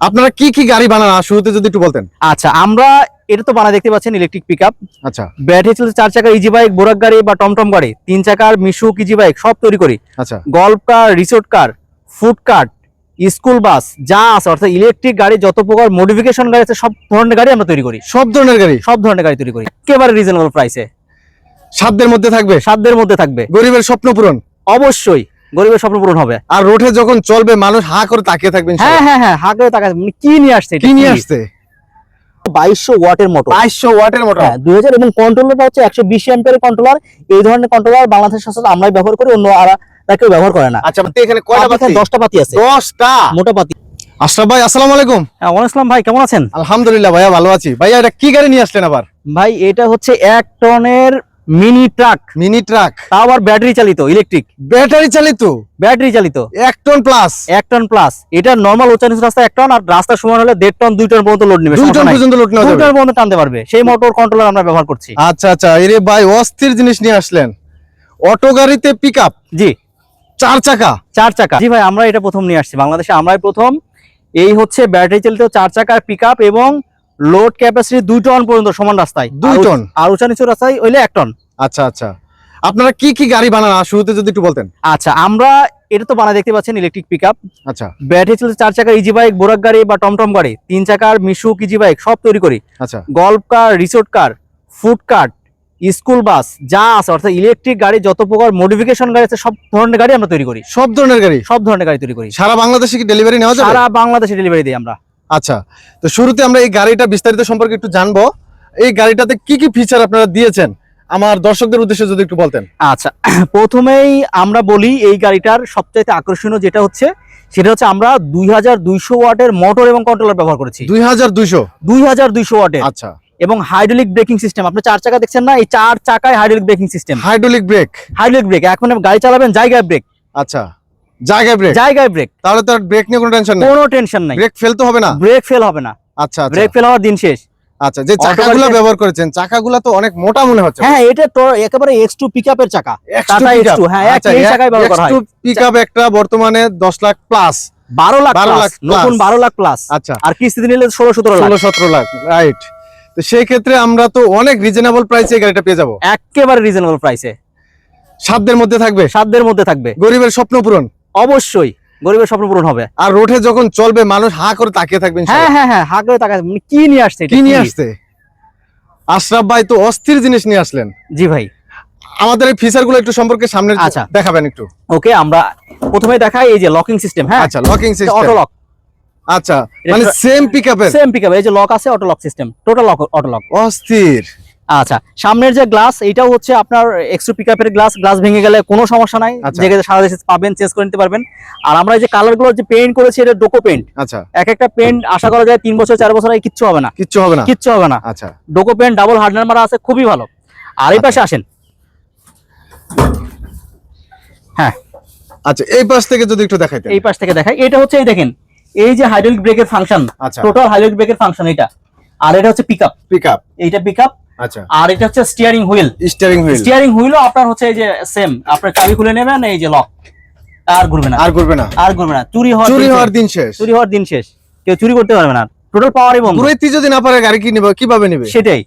আপনারা কি কি গাড়ি বানান? শুরুতে যদি একটু বলতেন। আচ্ছা আমরা এটা তো বানা দেখতে পাচ্ছেন ইলেকট্রিক পিক আপ আচ্ছা। ব্যাটারি চলছে চার চাকার ইজি বাইক বোরাক গাড়ি বা টমটম গাড়ি। তিন চাকার মিশুক ইজি বাইক সব তৈরি করি। আচ্ছা। Golf car resort car food cart school bus যা আছে অর্থাৎ ইলেকট্রিক গাড়ি যত প্রকার মডিফিকেশন গাড়ি আছে সব ধরনের গাড়ি আমরা তৈরি করি। সব ধরনের গাড়ি? সব ধরনের গাড়ি তৈরি করি। একেবারে রিজনেবল প্রাইসে সাধ্যের মধ্যে থাকবে? সাধ্যের মধ্যে থাকবে। গরিবের স্বপ্ন পূরণ? অবশ্যই। গরিবের স্বপ্ন পূরণ হবে। আর রোডে যখন চলবে মানুষ হা করে তাকিয়ে থাকবেন হ্যাঁ হ্যাঁ হ্যাঁ হা করে টাকা মানে কি নিয়ে আসছে কি নিয়ে আসছে? বাইশশো ওয়াটের মোটর বাইশশো ওয়াটের মোটর হ্যাঁ দুই হাজার এবং কন্ট্রোলারটা হচ্ছে একশো বিশ এম্পিয়ারের কন্ট্রোলার এই ধরনের কন্ট্রোলার বাংলাদেশের সাথে আমরাই ব্যবহার করি অন্য আর কেউ ব্যবহার করে না। আচ্ছা এখানে কয়টা এখানে দশটা পাতি আছে। দশটা? মোটা পাতি আশরাফ ভাই আসসালামু আলাইকুম। হ্যাঁ ওয়ালাইকুম ভাই কেমন আছেন? আলহামদুলিল্লাহ ভাইয়া ভালো আছি। ভাইয়া এটা কি গাড়ি নিয়ে আসলেন আবার? ভাই এটা হচ্ছে এক টনের মিনি ট্রাক। Mini truck. তাও আবার ব্যাটারি চালিত ইলেকট্রিক ব্যাটারি চালিত? ব্যাটারি চালিত। এক টন প্লাস এক টন প্লাস এটা নর্মাল উচ্চ নিচু রাস্তা এক টন আর রাস্তার সমান হলে দেড় টন দুই টন পর্যন্ত লোড নেবে দুই টন পর্যন্ত লোড নেওয়া দুই টন পর্যন্ত টানতে পারবে। সেই মোটর কন্ট্রোলার আমরা ব্যবহার করছি। আচ্ছা আচ্ছা। এরে ভাই অস্থির জিনিস নিয়ে আসলেন। অটো গাড়িতে পিক আপ জি। চার চাকা। চার চাকা। জি ভাই আমরা এটা প্রথম নিয়ে আসছি। বাংলাদেশে আমরাই প্রথম। এই হচ্ছে ব্যাটারি চালিত চার চাকার পিক আপ এবং লোড ক্যাপাসিটি দুই টন পর্যন্ত সমান রাস্তায়। দুই টন? আর উঁচা নিচু রাস্তায় হইলে এক টন আচ্ছা আচ্ছা। আপনারা কি কি গাড়ি বানান? শুরুতে যদি একটু বলতেন। আচ্ছা আমরা এটা তো বানা দেখতে পাচ্ছেন ইলেকট্রিক পিক আচ্ছা। ব্যাটারি চালিত চার চাকার ইজি বাইক বোরাক গাড়ি বা টমটম গাড়ি তিন চাকার মিশুক ইজি বাইক সব তৈরি করি। আচ্ছা। Golf car resort car food cart school bus যা আছে অর্থাৎ ইলেকট্রিক গাড়ি যত প্রকার মডিফিকেশন গাড়ি আছে সব ধরনের গাড়ি আমরা তৈরি করি। সব ধরনের গাড়ি? সব ধরনের গাড়ি তৈরি করি। সারা বাংলাদেশে কি ডেলিভারি নেওয়া যাবে? সারা বাংলাদেশে ডেলিভারি দিই আমরা। আচ্ছা তো শুরুতে আমরা এই গাড়িটা বিস্তারিত সম্পর্কে একটু জানব। এই গাড়িটাতে কি কি ফিচার আপনারা দিয়েছেন? আমার দর্শকদের উদ্দেশ্যে যদি একটু বলতেন। আচ্ছা প্রথমেই আমরা বলি এই গাড়িটার সবচাইতে আকর্ষণীয় যেটা হচ্ছে সেটা হচ্ছে আমরা দুই হাজার দুইশো ওয়াটের মোটর এবং কন্ট্রোলার ব্যবহার করেছি। দুই হাজার দুইশো? দুই হাজার দুইশো ওয়াটের। আচ্ছা। এবং হাইড্রোলিক ব্রেকিং সিস্টেম আপনি চার চাকা দেখছেন না? এই চার চাকায় hydraulic braking system hydraulic brake hydraulic brake এখন গাড়ি চালাবেন জায়গায় ব্রেক আচ্ছা। জায়গায় ব্রেক জায়গায় ব্রেক তাহলে তো ব্রেক নিয়ে কোনো টেনশন নেই। কোনো টেনশন নাই। ব্রেক ফেলতে হবে না? ব্রেক ফেল হবে না। আচ্ছা আচ্ছা। ব্রেক ফেল হওয়ার দিন শেষ। আচ্ছা যে চাকাগুলো ব্যবহার করেছেন চাকাগুলো তো অনেক মোটা মনে হচ্ছে। হ্যাঁ এটা তো একেবারে এক্স টু পিক আপের চাকা টাটা X2, হ্যাঁ, এই চাকায় ব্যবহার করা হয়। পিক আপ একটা বর্তমানে দশ লাখ প্লাস বারো লাখ 12 লাখ নতুন বারো লাখ প্লাস আচ্ছা। আর কিস্তিতে নিলে ষোলো সতেরো লাখ। ষোলো সতেরো লাখ রাইট তো সেই ক্ষেত্রে আমরা তো অনেক রিজনেবল প্রাইসে এই গাড়িটা পেয়ে যাব। একেবারে রিজনেবল প্রাইসে সাধ্যের মধ্যে থাকবে? সাধ্যের মধ্যে থাকবে। গরিবের স্বপ্ন পূরণ। অবশ্যই গরিবের স্বপ্ন পূরণ হবে। আর রোডে যখন চলবে মানুষ হা করে তাকিয়ে থাকবেন হ্যাঁ হ্যাঁ হ্যাঁ হাগলে টাকা মানে কি নিয়ে আসছে কি নিয়ে আসছে? আশরাফ ভাই তো অস্থির জিনিস নিয়ে আসলেন। জি ভাই। আমাদের এই ফিচারগুলো একটু সম্পর্কে সামনে আচ্ছা। দেখাবেন একটু। ওকে আমরা প্রথমে দেখাই এই যে লকিং সিস্টেম হ্যাঁ? আচ্ছা লকিং সিস্টেম অটো লক আচ্ছা মানে সেম পিকআপের সেম পিকআপ এই যে লক আছে auto lock system total auto lock অস্থির। আচ্ছা সামনের যে গ্লাস এটাও হচ্ছে আপনার এক্সট্রা পিকআপের গ্লাস গ্লাস ভেঙে গেলে কোনো সমস্যা নাই। আচ্ছা। যেখানে সারা দেশে পাবেন চেঞ্জ করে নিতে পারবেন। আর আমরা এই যে কালারগুলো যে পেইন্ট করেছি এটা ডোকো পেইন্ট আচ্ছা। এক একটা পেইন্ট আশা করা যায় তিন বছর চার বছর আগে কিচ্ছু হবে না। কিচ্ছু হবে না। কিচ্ছু হবে না। আচ্ছা। ডোকো পেইন্ট ডাবল হার্ডনার মারা আছে খুবই ভালো। আর এই পাশে আসেন। হ্যাঁ। আচ্ছা এই পাশ থেকে যদি একটু দেখাইতেন এই পাশ থেকে দেখাই। এটা হচ্ছে এই দেখেন এই যে হাইড্রোলিক ব্রেকের ফাংশন আচ্ছা। টোটাল হাইড্রোলিক ব্রেকের ফাংশন এটা। আর এটা হচ্ছে পিকআপ পিকআপ এইটা পিকআপ আচ্ছা। আর এটা হচ্ছে steering wheel steering wheel steering হুইলও আপনার হচ্ছে এই যে সেম আপনার চাবি খুলে নেবেন এই যে লক আর ঘুরবে না। আর করবে না। আর ঘুরবে না। চুরি হওয়ার চুরি হওয়ার দিন শেষ। চুরি হওয়ার দিন শেষ। কেউ চুরি করতে পারবে না। টোটাল পাওয়ারই বন্ধ। পুরোইতি যদি না পারে গাড়ি কি নিবে? কীভাবে নিবে? সেটাই।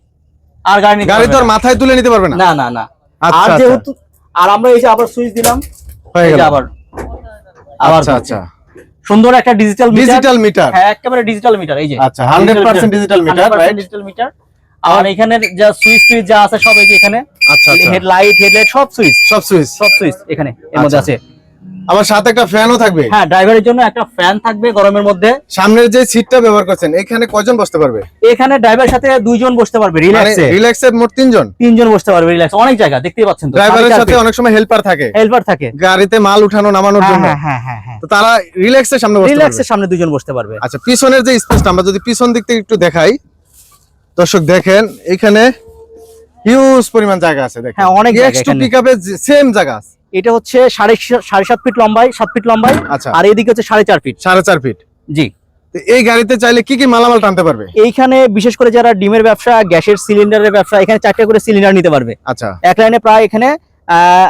আর গাড়ি গাড়ি তো আর মাথায় তুলে নিতে পারবে না। না না না। আচ্ছা, আর আচ্ছা। যেহেতু আর আমরা এই যে আবার সুইচ দিলাম হয়ে গেল। আবার আবার আচ্ছা আচ্ছা। সুন্দর একটা ডিজিটাল মিটার ডিজিটাল মিটার হ্যাঁ একেবারে ডিজিটাল মিটার এই যে। আচ্ছা 100% digital meter right digital meter আর এখানে যা সুইচ টুইচ যা আছে সব এই যে এখানে আচ্ছা আচ্ছা। হেডলাইট হেডলাইট সব সুইচ। সব সুইচ। সব সুইচ এখানে এর মধ্যে আচ্ছা। আছে। আবার সাথে একটা ফ্যানও থাকবে। হ্যাঁ ড্রাইভারের জন্য একটা ফ্যান থাকবে গরমের মধ্যে। সামনের যে সিটটা ব্যবহার করছেন এখানে কয়জন বসতে পারবে? এখানে ড্রাইভারের সাথে দুইজন বসতে পারবে মানে রিল্যাক্সে রিল্যাক্সে মোট তিনজন? তিনজন বসতে পারবে রিল্যাক্স অনেক জায়গা দেখতেই পাচ্ছেন তো। ড্রাইভারের সাথে অনেক সময় হেল্পার থাকে। হেল্পার থাকে। গাড়িতে মাল উঠানো নামানোর হ্যাঁ জন্য। হ্যাঁ হ্যাঁ হ্যাঁ হ্যাঁ। তো তারা রিল্যাক্সের সামনে বসতে পারবে। রিল্যাক্সের সামনে দুজন বসতে পারবে। আচ্ছা পিছনের যে স্পেসটা আমরা যদি পিছন দিক থেকে একটু দেখাই দর্শক দেখেন এখানে হিউজ পরিমাণ জায়গা আছে দেখেন। হ্যাঁ, অনেক জায়গা এক্স টু এখানে। পিকআপের সেম জায়গা আছে। এটা হচ্ছে সাড়ে সাড়ে সাত ফিট লম্বাই সাত ফিট লম্বাই আচ্ছা। আর এদিকে হচ্ছে সাড়ে চার ফিট সাড়ে চার ফিট জি। এই গাড়িতে চাইলে কি কি মালামাল টানতে পারবে? এইখানে বিশেষ করে যারা ডিমের ব্যবসা গ্যাসের সিলিন্ডারের ব্যবসা এখানে চারটে করে সিলিন্ডার নিতে পারবে। আচ্ছা। এক লাইনে প্রায় এখানে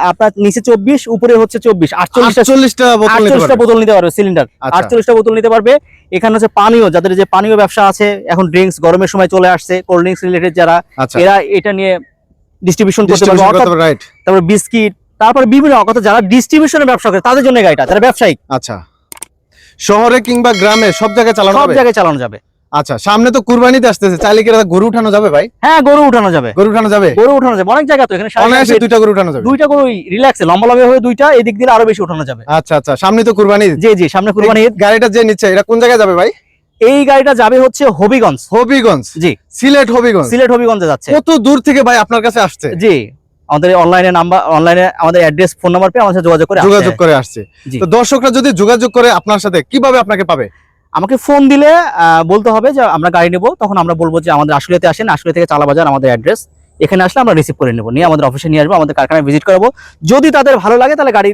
আপনার নিচে চব্বিশ উপরে হচ্ছে চব্বিশ। আটচল্লিশটা আটচল্লিশটা বোতল নিতে পারবে। সিলিন্ডার আচ্ছা। আটচল্লিশটা বোতল নিতে পারবে। এখানে হচ্ছে পানীয় যাদের যে পানীয় ব্যবসা আছে এখন ড্রিঙ্কস গরমের সময় চলে আসছে কোল্ড ড্রিঙ্কস রিলেটেড যারা আচ্ছা। এরা এটা নিয়ে ডিস্ট্রিবিউশন করতে পারবে. তারপর বিস্কিট তারপর বিভিন্ন অর্থাৎ যারা ডিস্ট্রিবিউশনের ব্যবসা করে তাদের জন্য গাড়িটা যারা ব্যবসায়িক। আচ্ছা। শহরে কিংবা গ্রামে সব জায়গায় চালানো সব জায়গায় চালানো যাবে। আচ্ছা সামনে তো কুরবানিতে আসতেছে। চাইলে কি গরু উঠানো যাবে ভাই? হ্যাঁ গরু উঠানো যাবে। গরু উঠানো যাবে? গরু উঠানো যাবে। অনেক জায়গা তো এখানে অনায়াসে দুইটা গরু উঠানো যাবে। দুইটা গরু রিল্যাক্সে লম্বা লম্বা হয়ে দুইটা এদিক দিলে আরও বেশি উঠানো যাবে। আচ্ছা আচ্ছা সামনে তো কুরবানি। জি জি সামনে কুরবানি। গাড়িটা যে নিচ্ছে এটা কোন জায়গায় যাবে ভাই? এই গাড়িটা যাবে হচ্ছে হবিগঞ্জ। হবিগঞ্জ? জি। সিলেট হবিগঞ্জ? সিলেট হবিগঞ্জে যাচ্ছে। কত দূর থেকে ভাই আপনার কাছে আসছে? জি আমাদের অনলাইনে নাম্বার অনলাইনে আমাদের অ্যাড্রেস ফোন নাম্বার পেয়ে সাথে যোগাযোগ করে যোগাযোগ করে আসছে। তো দর্শকরা যদি যোগাযোগ করে আপনার সাথে কীভাবে আপনাকে পাবে? আমাকে ফোন দিলে বলতে হবে যে আমরা গাড়ি নেব। তখন আমরা বলব যে আমাদের আশুলিয়াতে আসেন আশুলিয়া থেকে চালাবাজার আমাদের অ্যাড্রেস এখানে আসলে আমরা রিসিভ করে নেব নিয়ে আমাদের অফিসে নিয়ে আসব আমাদের কারখানায় ভিজিট করব। যদি তাদের ভালো লাগে তাহলে গাড়ি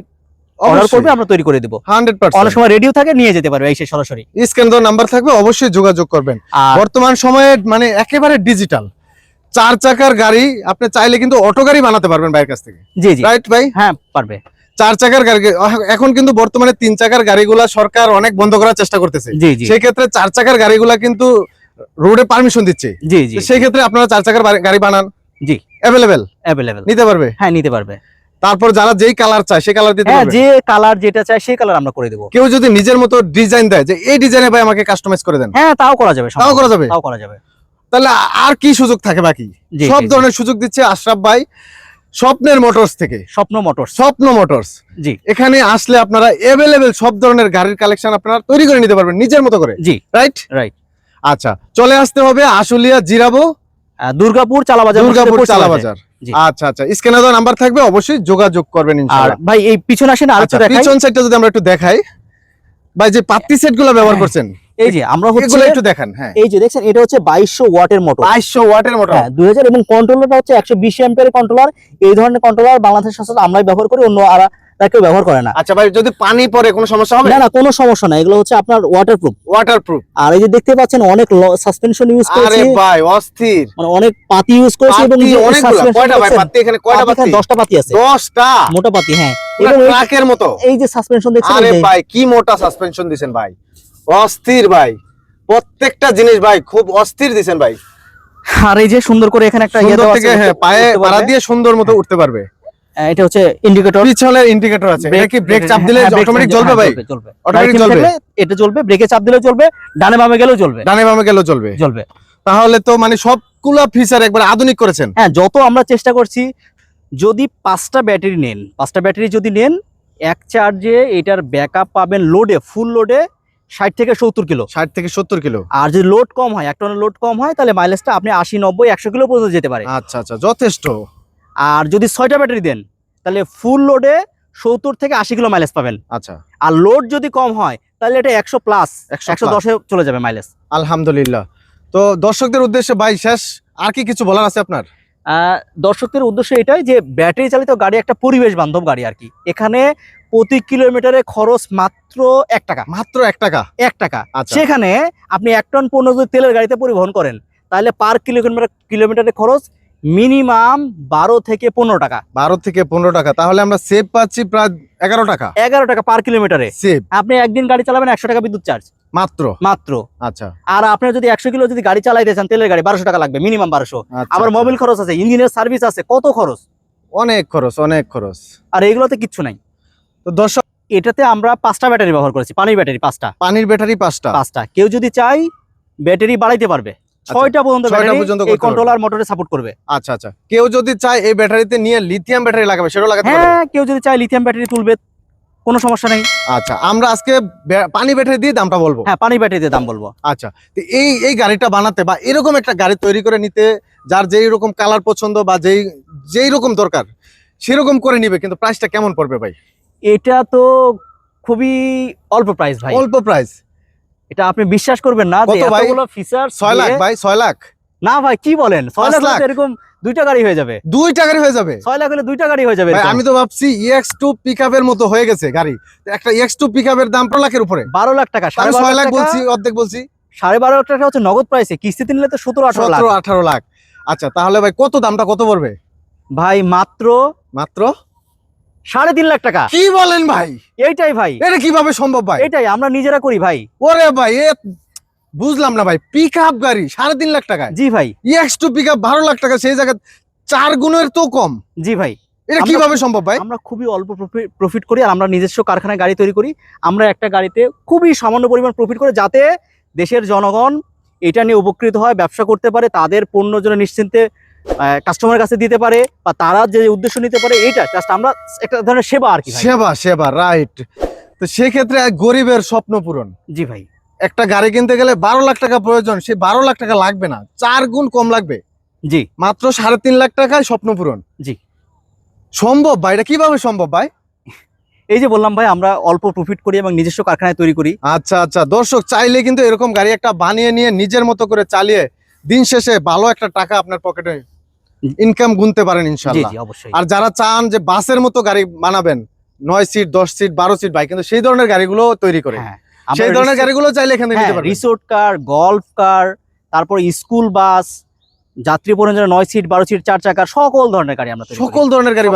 অর্ডার করবে আমরা তৈরি করে দেবো। হান্ড্রেড অনেক সময় রেডিও থাকে নিয়ে যেতে পারবে এসে সরাসরি। স্ক্যান নাম্বার থাকবে অবশ্যই যোগাযোগ করবেন। বর্তমান সময়ে মানে একেবারে ডিজিটাল চার চাকার গাড়ি আপনি চাইলে কিন্তু অটো গাড়ি বানাতে পারবেন ভাইয়ের কাছ থেকে। জি জি। রাইট ভাই? হ্যাঁ পারবে। চার চাকার গাড়ি এখন কিন্তু বর্তমানে তিন চাকার গাড়িগুলা সরকার অনেক বন্ধ করার চেষ্টা করতেছে। সেই ক্ষেত্রে চার চাকার গাড়িগুলা কিন্তু রোডে পারমিশন দিচ্ছে। সেই ক্ষেত্রে আপনারা চার চাকার গাড়ি বানান। জি। অ্যাভেলেবেল অ্যাভেলেবেল নিতে পারবে? হ্যাঁ নিতে পারবে। তারপর যারা যেই কালার চায় সেই কালার দিতে হ্যাঁ পারবে? যে কালার যেটা চায় সেই কালার আমরা করে দেবো। কেউ যদি নিজের মতো ডিজাইন দেয় যে এই ডিজাইনে ভাই আমাকে কাস্টমাইজ করে দেন। হ্যাঁ তাও করা যাবে তাও করা যাবে? তাও করা যাবে। তাহলে আর কি সুযোগ থাকে বাকি? সব। ধরনের সুযোগ দিচ্ছে আশরাফ ভাই। স্বপ্নের মোটরস থেকে। স্বপ্ন মোটরস স্বপ্ন মোটরস জি। এখানে আসলে আপনারা এভেলেবেল সব ধরনের গাড়ির কালেকশন আপনারা তৈরি করে নিতে পারবেন নিজের মতো করে। জি। রাইট রাইট আচ্ছা চলে আসতে হবে আশুলিয়া জিরাবো। দুর্গাপুর চালাবাজার দুর্গাপুর মসজিদের পশ্চিম চালা পাশে। বাজার জি। আচ্ছা আচ্ছা স্ক্যানে দেওয়া নাম্বার থাকবে অবশ্যই যোগাযোগ করবেন আর ভাই এই পিছনে আসেন আর একটু আচ্ছা দেখাই। পিছন সাইডটা যদি আমরা একটু দেখাই। ভাই যে পাত্তি সেটগুলো ব্যবহার হ্যাঁ, করছেন এই যে আমরা হচ্ছে একটু দেখান হ্যাঁ। এই যে দেখছেন এটা হচ্ছে বাইশশো ওয়াটের মোটর বাইশশো ওয়াটের মোটর হ্যাঁ দুই হাজার এবং কন্ট্রোলারটা হচ্ছে একশো বিশ এম্পের কন্ট্রোলার এই ধরনের কন্ট্রোলার বাংলাদেশের সাথে আমরাই ব্যবহার করি অন্য আর কেউ ব্যবহার করে না। আচ্ছা ভাই যদি পানি পড়ে কোনো সমস্যা হবে? না না কোনো সমস্যা না এগুলো হচ্ছে আপনার ওয়াটারপ্রুফ ওয়াটার প্রুফ আর এই যে দেখতে পাচ্ছেন অনেক সাসপেনশন ইউজ আরে ভাই অস্থির। মানে অনেক পাতি ইউজ করেছি এবং পাতি অনেকগুলো। কয়টা ভাই? পাত্তি এখানে কয়টা পাতি? এখানে পাত্তি দশটা পাতি আছে। দশটা? মোটা পাতি হ্যাঁ। এবং ট্রাকের মতো। এই যে সাসপেনশন দেখছেন আরে ভাই কি মোটা সাসপেনশন দিছেন ভাই। অস্থির ভাই। প্রত্যেকটা জিনিস ভাই খুব অস্থির দিছেন ভাই। আর এই যে সুন্দর করে এখানে একটা ইয়ে সুন্দর থেকে হ্যাঁ পায়ে পাড়া দিয়ে সুন্দর মতো উঠতে পারবে। এটা হচ্ছে ইন্ডিকেটর পিছনের ইন্ডিকেটর আছে। এটা কি ব্রেক চাপ দিলে অটোমেটিক জ্বলবে ভাই? চলবে hand জ্বলবে? এটা জ্বলবে ব্রেকে চাপ দিলেও চলবে ডানে বামে গেলেও চলবে ডানে বামে গেলেও চলবে জ্বলবে। তাহলে তো মানে সবগুলা ফিচার একবার আধুনিক করেছেন। হ্যাঁ যত আমরা চেষ্টা করছি যদি পাঁচটা ব্যাটারি নেন পাঁচটা ব্যাটারি যদি নেন এক চার্জে এটার ব্যাকআপ পাবেন লোডে ফুল লোডে ষাট থেকে সত্তর কিলো। ষাট থেকে সত্তর কিলো। আর যদি লোড কম হয় এক টনের লোড কম হয় তাহলে মাইলেজটা আপনি আশি নব্বই একশো কিলো পর্যন্ত যেতে পারে। আচ্ছা আচ্ছা যথেষ্ট। আর যদি ছয়টা ব্যাটারি দেন তাহলে ফুল লোডে সত্তর থেকে আশি কিলো মাইলেজ পাবেন। আচ্ছা। আর লোড যদি কম হয় তাহলে এটা একশো প্লাস 100 একশো দশে চলে যাবে মাইলেজ আলহামদুলিল্লাহ। তো দর্শকদের উদ্দেশ্যে ভাই শেষ আর কি কিছু বলার আছে আপনার? দর্শকদের উদ্দেশ্য এটাই যে ব্যাটারি চালিত গাড়ি একটা পরিবেশ বান্ধব গাড়ি আর কি। এখানে প্রতি কিলোমিটারে খরচ মাত্র এক টাকা। মাত্র এক টাকা? এক টাকা। আচ্ছা। সেখানে আপনি এক টন পণ্য যদি তেলের গাড়িতে পরিবহন করেন তাহলে পার কিলোমিটার কিলোমিটারে খরচ মিনিমাম বারো থেকে পনেরো টাকা। বারো থেকে পনেরো টাকা। তাহলে আমরা সেভ পাচ্ছি প্রায় এগারো টাকা। এগারো টাকা পার কিলোমিটারে। সেভ। আপনি একদিন গাড়ি চালাবেন একশো টাকা বিদ্যুৎ চার্জ। মাত্র? মাত্র। আচ্ছা। আর আপনার যদি একশো কিলো যদি গাড়ি চালাইতে চান তেলের গাড়ি বারোশো টাকা লাগবে মিনিমাম বারোশো। আচ্ছা, আবার আচ্ছা। মোবিল খরচ আছে ইঞ্জিনের সার্ভিস আছে কত খরচ? অনেক খরচ অনেক খরচ। আর এগুলোতে কিচ্ছু নাই। তো দর্শক এটাতে আমরা পাঁচটা ব্যাটারি ব্যবহার করেছি পানির ব্যাটারি পাঁচটা। পানির ব্যাটারি পাঁচটা। পাঁচটা। কেউ যদি চাই ব্যাটারি বাড়াইতে পারবে। ছয়টা পর্যন্ত ব্যাটারি পর্যন্ত এই কন্ট্রোলার মোটরে সাপোর্ট করবে। আচ্ছা আচ্ছা। কেউ যদি চায় এই ব্যাটারিতে নিয়ে লিথিয়াম ব্যাটারি লাগাবে সেটাও লাগাতে পারবে? হ্যাঁ কেউ যদি চাই লিথিয়াম ব্যাটারি তুলবে কোনো সমস্যা নেই। আচ্ছা আমরা আজকে পানি ব্যাটারি দিয়ে দামটা বলব? হ্যাঁ পানি ব্যাটারিতে দাম বলব। আচ্ছা তো এই এই গাড়িটা বানাতে বা এরকম একটা গাড়ি তৈরি করে নিতে যার যেই রকম কালার পছন্দ বা যেই যেই রকম দরকার সেরকম করে নিবে কিন্তু প্রাইসটা কেমন পড়বে ভাই? এটা তো খুবই অল্প প্রাইস ভাই। অল্প প্রাইস এটা আপনি বিশ্বাস করবেন না যে এতগুলো ফিচার ছয় লাখ ভাই ছয় লাখ। না ভাই কি বলেন? ছয় লাখ হলে এরকম দুইটা গাড়ি হয়ে যাবে। দুইটা গাড়ি হয়ে যাবে। ছয় লাখ হলে দুইটা গাড়ি হয়ে যাবে ভাই আমি তো ভাবছি এক্স টু পিক মতো হয়ে গেছে গাড়ি। একটা এক্স টু পিক দাম পনেরো লাখের উপরে। বারো লাখ টাকা আমি সাড়ে ছয় লাখ লাখ বলছি অর্ধেক বলছি। সাড়ে বারো লাখ টাকা হচ্ছে নগদ প্রাইসে কিস্তিতে নিলে তো সতেরো আঠারো লাখ। সতেরো আঠারো লাখ। আচ্ছা তাহলে ভাই কত দামটা কত পড়বে? ভাই মাত্র মাত্র সাড়ে তিন লাখ টাকা। কি বলেন ভাই? এইটাই ভাই। এটা কীভাবে সম্ভব ভাই? এটাই আমরা নিজেরা করি ভাই। ওরে ভাই বুঝলাম না ভাই পিক আপ গাড়ি সাড়ে তিন লাখ টাকা জি ভাই। ইএক্স টু পিক আপ বারো লাখ টাকা সেই জায়গায় চার গুণের তো কম। জি ভাই। এটা কীভাবে সম্ভব ভাই? আমরা খুবই অল্প প্রফিট করি আর আমরা নিজস্ব কারখানায় গাড়ি তৈরি করি। আমরা একটা গাড়িতে খুবই সামান্য পরিমাণ প্রফিট করে যাতে দেশের জনগণ এটা নিয়ে উপকৃত হয় ব্যবসা করতে পারে তাদের পণ্য যেন নিশ্চিন্তে কাস্টমারের কাছে দিতে পারে বা তারা যে উদ্দেশ্য নিতে পারে এইটা জাস্ট আমরা একটা ধরনের সেবা আর কি সেবা সেবা রাইট তো সেক্ষেত্রে এক গরিবের স্বপ্ন পূরণ। জি ভাই। একটা গাড়ি কিনতে গেলে বারো লাখ টাকা প্রয়োজন সেই বারো লাখ টাকা লাগবে না চার গুণ কম লাগবে। জি। মাত্র সাড়ে তিন লাখ টাকায় স্বপ্ন পূরণ। জি। সম্ভব ভাই? এটা কীভাবে সম্ভব ভাই? এই যে বললাম ভাই আমরা অল্প প্রফিট করি এবং নিজস্ব কারখানায় তৈরি করি। আচ্ছা আচ্ছা। দর্শক চাইলে কিন্তু এরকম গাড়ি একটা বানিয়ে নিয়ে নিজের মতো করে চালিয়ে দিন শেষে ভালো একটা টাকা আপনার পকেটে ইনকাম গুনতে পারেন ইনশাল্লাহ আর যারা চান যে বাসের মতো গাড়ি বানাবেন নয় সিট দশ সিট বারো সিট বাইক কিন্তু সেই ধরনের গাড়িগুলো তৈরি করে। হ্যাঁ সেই ধরনের গাড়িগুলো চাইলে এখানে রিসোর্ট কার গল্ফ কার তারপর স্কুল বাস যাত্রী পরিমাণ নয় সিট বারো সিট চার চাকা সকল ধরনের গাড়ি আমরা সকল ধরনের গাড়ি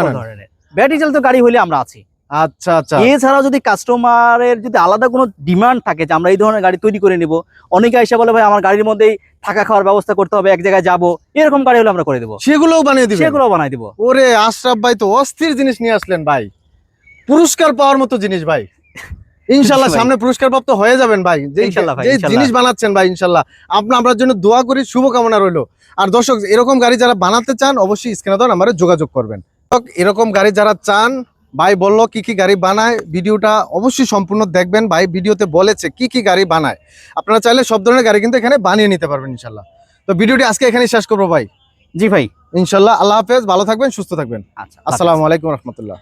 ব্যাটারি চালিত গাড়ি হলে আমরা আছি। আচ্ছা আচ্ছা। এছাড়াও যদি কাস্টমারের যদি আলাদা কোনো ডিমান্ড থাকে যে আমরা এই ধরনের গাড়ি তৈরি করে নিব অনেকে এসে বলে ভাই আমার গাড়ির মধ্যেই থাকা খাওয়ার ব্যবস্থা করতে হবে এক জায়গায় যাব। এরকম গাড়ি হলে আমরা করে দেবো। সেগুলোও বানিয়ে দিবেন? সেগুলো বানাই দিব। ওরে আশরাফ ভাই তো অস্থির জিনিস নিয়ে আসলেন ভাই। পুরস্কার পাওয়ার মতো জিনিস ভাই। ইনশাল্লাহ সামনে পুরস্কার প্রাপ্ত হয়ে যাবেন ভাই। যে ইনশাল্লাহ ভাই, যে জিনিস বানাচ্ছেন ভাই ইনশাল্লাহ। আপনার আপনার জন্য দোয়া করি শুভকামনা রইল। আর দর্শক এরকম গাড়ি যারা বানাতে চান অবশ্যই স্ক্রিনে দেওয়ার নাম্বারে যোগাযোগ করবেন। এরকম গাড়ি যারা চান ভাই বলল কি কি গাড়ি বানায় ভিডিওটা অবশ্যই সম্পূর্ণ দেখবেন। ভাই ভিডিওতে বলেছে কি কি গাড়ি বানায়। আপনারা চাইলে সব ধরনের গাড়ি কিন্তু এখানে বানিয়ে নিতে পারবেন ইনশাল্লাহ। তো ভিডিওটি আজকে এখানে শেষ করব ভাই। জি ভাই। ইনশাল্লাহ আল্লাহ হাফেজ ভালো থাকবেন সুস্থ থাকবেন। আচ্ছা আসসালামু আলাইকুম রহমতুল্লাহ।